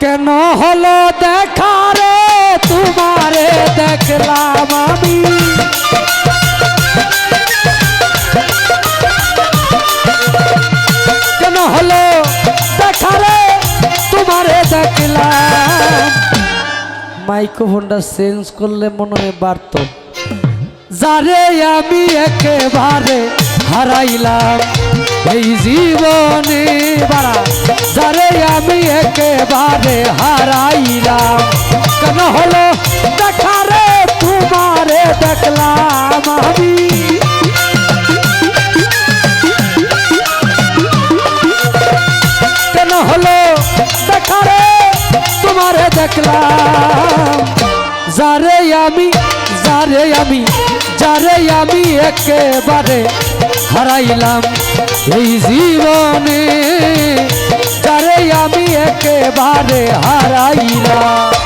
কেন হলো দেখা রে? তোমারে দেখলাম আমি। কেন হলো দেখা রে? তোমারে দেখলাম। মাইক্রোফোনটা চেঞ্জ করলে মনে হয় বাড়ত। যারে আমি একেবারে হারাইলাম। এই জীবনে বাড়া, যারে আমি একেবারে হারাইলাম। কেন হলো? দেখা রে, তোমারে দেখলাম আমি। কেন হলো? দেখা রে, তোমারে দেখলাম। যারে আমি যারে আমি যারে আমি একেবারে হারাইলাম। এই জীবনে আমি একেবারে হারাইলাম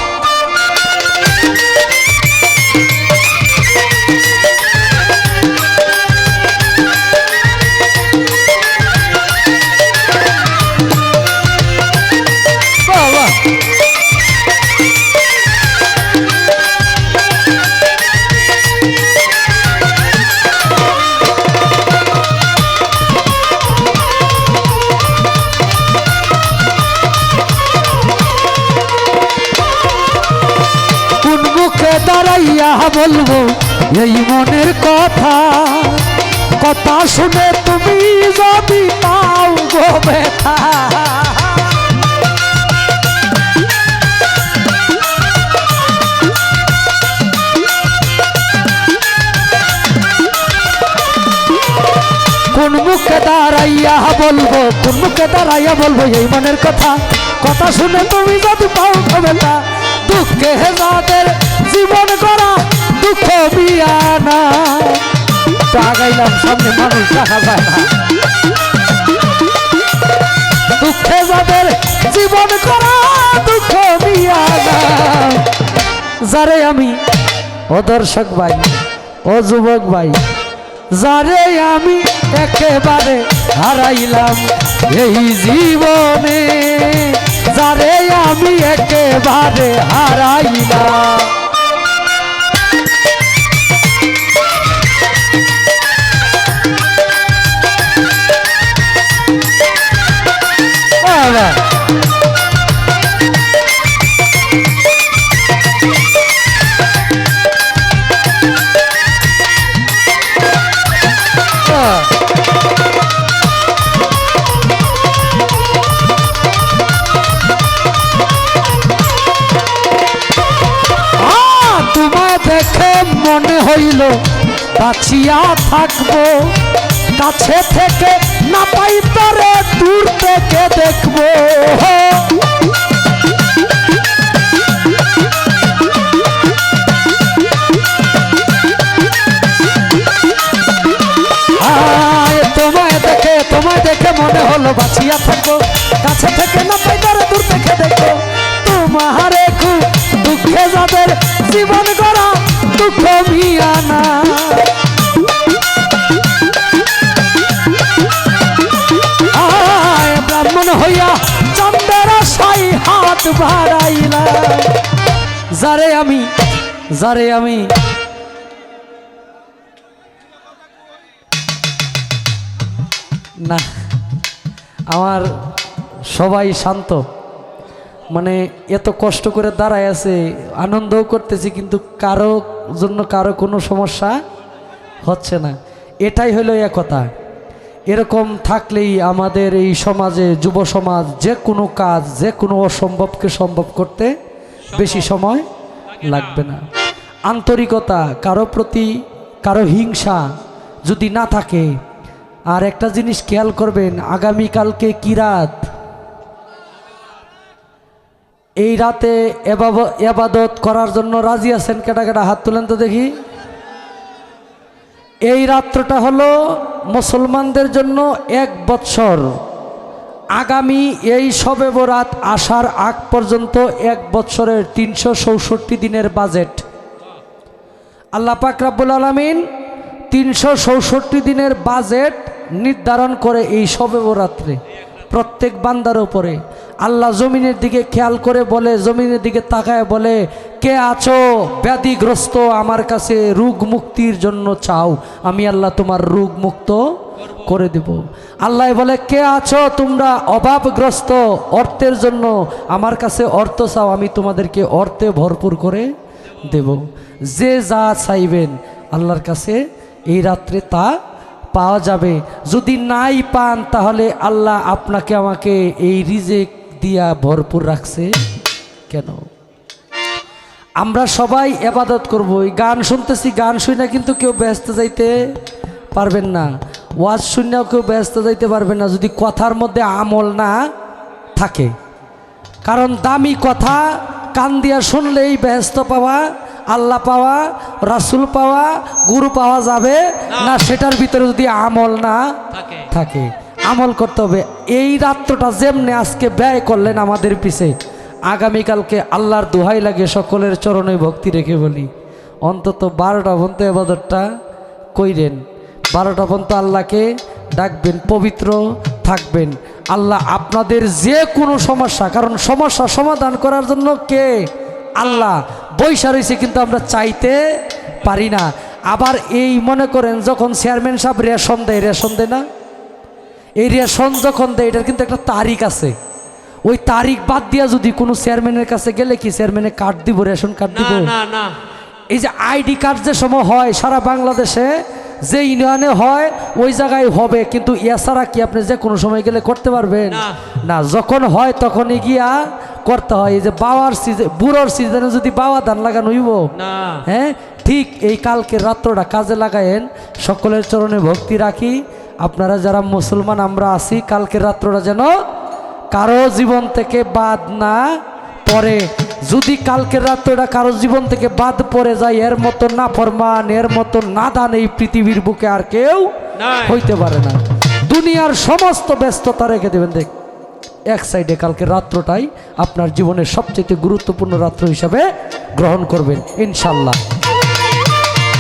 বলব? এই মনের কথা কথা শুনে তুমি যদি পাও গো ব্যথা। কোন মুখে দাঁড়াইয়া বলব, কোন মুখে দাঁড়াইয়া বলব এই মনের কথা? কথা শুনে তুমি যদি পাও গো ব্যথা, দুঃখে যাদের আগাইলাম, সামনে মানুষ দেখা যায় না। দুঃখে যাদের জীবন করা, দুঃখ বিয়ানা যারে আমি, ও দর্শক ভাই, ও যুবক ভাই, যারে আমি একেবারে হারাইলাম এই জীবনে, যারে আমি একেবারে হারাইলাম। বাবা। আহ। আহ, তোমায় দেখে মনে হইল বাঁচিয়া থাকব কাছে থেকে, না পাই তরে দূর থেকে দেখব। তোমায় দেখে তোমায় দেখে মনে হলো বাঁচিয়া থাকব। কাছে থেকে না পাই তরে দূর থেকে দেখব। তোমারে খুব দুঃখে যাদের জীবন করা দুঃখ মিয়ানা আয় হাত বাড়াইলা। যারে আমি যারে আমি। না, আমার সবাই শান্ত। মানে এত কষ্ট করে দাঁড়ায় আছে, আনন্দও করতেছি, কিন্তু কারও জন্য কারও কোনো সমস্যা হচ্ছে না। এটাই হলো একতা এরকম থাকলেই আমাদের এই সমাজে, যুব সমাজ, যে কোনো কাজ, যে কোনো অসম্ভবকে সম্ভব করতে বেশি সময় লাগবে না। আন্তরিকতা, কারও প্রতি কারও হিংসা যদি না থাকে, আর একটা জিনিস খেয়াল করবেন, আগামীকালকে কি রাত? এই রাতে এবাদত করার জন্য রাজি আছেন কেটা কেটা? হাত তুলেন তো দেখি। এই রাত্রটা হলো মুসলমানদের জন্য এক বৎসর। আগামী এই সবে বরাত আসার আগ পর্যন্ত এক বৎসরের তিনশো চৌষট্টি দিনের বাজেট। আল্লাহ পাক রাব্বুল আলমিন তিনশো চৌষট্টি দিনের বাজেট নির্ধারণ করে এই সবে বরাত্রে প্রত্যেক বান্দার উপরে। আল্লাহ জমিনের দিকে খেয়াল করে বলে, জমিনের দিকে তাকায় বলে, কে আছো? ব্যাধিগ্রস্ত, আমার কাছে রোগ মুক্তির জন্য চাও। আমি আল্লাহ তোমার রোগ মুক্ত করে দেব। আল্লাহ বলে, কে আছো? তোমরা অভাবগ্রস্ত, অর্থের জন্য আমার কাছে অর্থ চাও। আমি তোমাদেরকে অর্থে ভরপুর করে দেব। যে যা চাইবেন আল্লাহর কাছে, এই রাত্রে তা পাওয়া যাবে। যদি নাই পান, তাহলে আল্লাহ আপনাকে আমাকে এই রিজেক দিয়া ভরপুর রাখছে? কেন? আমরা সবাই এবাদত করব। এই গান শুনতেছি গান শুনে কিন্তু কেউ ব্যস্ত যাইতে পারবেন না। ওয়াজ শুনেও কেউ ব্যস্ত যাইতে পারবেন না যদি কথার মধ্যে আমল না থাকে। কারণ দামি কথা কান দিয়া শুনলেই ব্যস্ত পাওয়া আল্লাহ পাওয়া রাসুল পাওয়া গুরু পাওয়া যাবে না সেটার ভিতরে যদি আমল না থাকে। থাকে। আমল করতে হবে। এই রাত্রটা যেমনি আজকে ব্যয় করলেন আমাদের পিছে, আগামীকালকে আল্লাহর দোহাই লাগে সকলের চরণে ভক্তি রেখে বলি, অন্তত বারোটা পর্যন্ত এবাদতটা কইরেন। বারোটা পর্যন্ত আল্লাহকে ডাকবেন, পবিত্র থাকবেন। আল্লাহ আপনাদের যে কোনো সমস্যা, কারণ সমস্যা সমাধান করার জন্য কে? আল্লাহ। বৈশা রয়েছে কিন্তু আমরা চাইতে পারি না। আবার এই মনে করেন, যখন চেয়ারম্যান সাহেব রেশন দেয় রেশন দেয় না? এই রেশন যখন দেয় এটার কিন্তু একটা তারিখ আছে। ওই তারিখ বাদ দিয়া যদি কোনো চেয়ারম্যানের কাছে গেলে কি চেয়ারম্যানে কার্ড দিব রেশন কার্ড দিব? এই যে আইডি কার্ড যে সময় হয় সারা বাংলাদেশে যে ইউনিয়নে হয় ওই জায়গায় হবে কিন্তু এছাড়া কি আপনি যে কোনো সময় গেলে করতে পারবেন? না। না যখন হয় তখনই গিয়া করতে হয়। এই যে বাওয়ার সিজন বুড়োর সিজনে যদি বাওয়া ধান লাগানো হইব হ্যাঁ? ঠিক এই কালকে রাত্রটা কাজে লাগায়েন সকলের চরণে ভক্তি রাখি। আপনারা যারা মুসলমান আমরা আছি কালকে রাত্রটা যেন কারও জীবন থেকে বাদ না পরে যদি কালকের রাত্রটা কারও জীবন থেকে বাদ পড়ে যায় এর মতো না ফরমান এর মতো না দান এই পৃথিবীর বুকে আর কেউ হইতে পারে না। দুনিয়ার সমস্ত ব্যস্ততা রেখে দেবেন। দেখ এক সাইডে কালকে রাত্রটাই আপনার জীবনের সবচেয়ে গুরুত্বপূর্ণ রাত্র হিসাবে গ্রহণ করবেন ইনশাল্লাহ।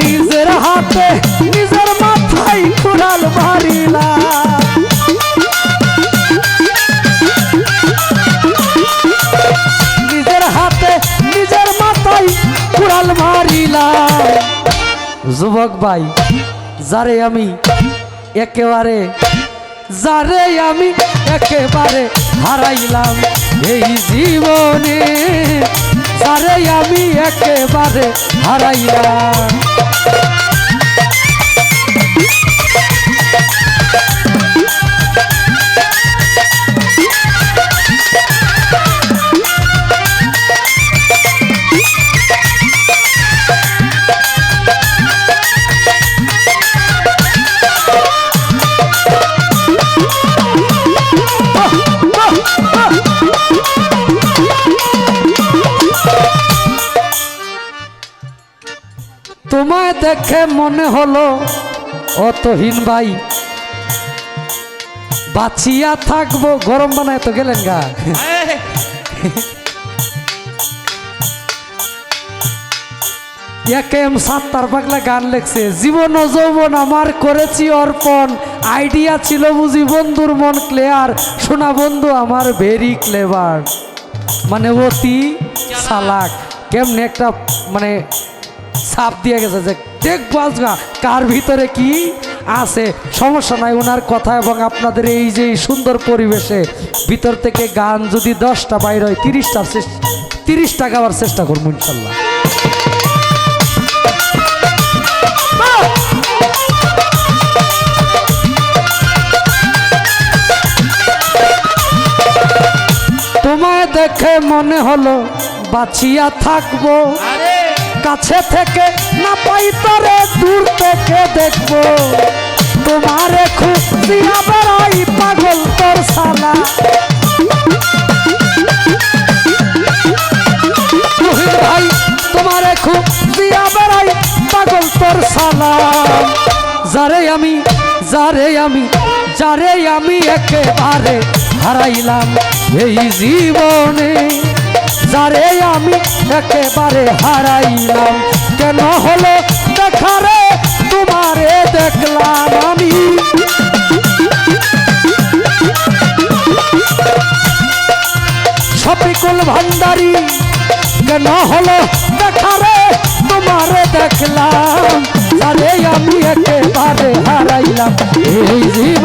নিজের হাতে, নিজের মাথায় কুড়াল মারিলা নিজের হাতে, নিজের মাথায় কুড়াল মারিলা যুবক ভাই, যারে আমি একেবারে, যারে আমি একেবারে হারাইলাম এই জীবনে, যারে আমি একেবারে হারাইলাম। তোমায় দেখে মনে হলো অতহীন ভাই, বাঁচিয়া থাকব, গরম বানায় তো গেলেন গা। একে এম সাত্তার পাগলা গান লেখছে, জীবন ও যৌবন আমার করেছি অর্পণ, আইডিয়া ছিল বুঝি বন্ধুর মন ক্লিয়ার শোনা বন্ধু আমার ভেরি ক্লেভার মানে অতি সালাক কেমনে একটা মানে সাপ দিয়ে গেছে যে দেখব আজগা কার ভিতরে কি আছে? সমস্যা নাই ওনার কথা এবং আপনাদের এই যে সুন্দর পরিবেশে ভিতর থেকে গান যদি দশটা বাইর হয় তিরিশটা তিরিশটা গাওয়ার চেষ্টা করব ইনশাল্লাহ। তোমায় দেখে মনে হলো বাঁচিয়া থাকব। কাছে থেকে না পাই তারে দূর থেকে দেখব। তোমারে খুব দিয়া বেড়াই পাগল তোর সালা ভাই, তোমারে খুব দিয়া বেড়াই পাগল তোর সালা যারে আমি যারে আমি যারে আমি একেবারে হারাইলাম এই জীবনে। যারে আমি একেবারে হারাইলাম। কেন হলো? দেখারে তোমারে দেখলাম আমি। শফিকুল ভান্ডারি, কেন হলো? দেখারে তোমারে দেখলাম। আমি একেবারে হারাইলাম। এই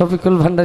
আমার গানে শফিকুল ভান্ডারি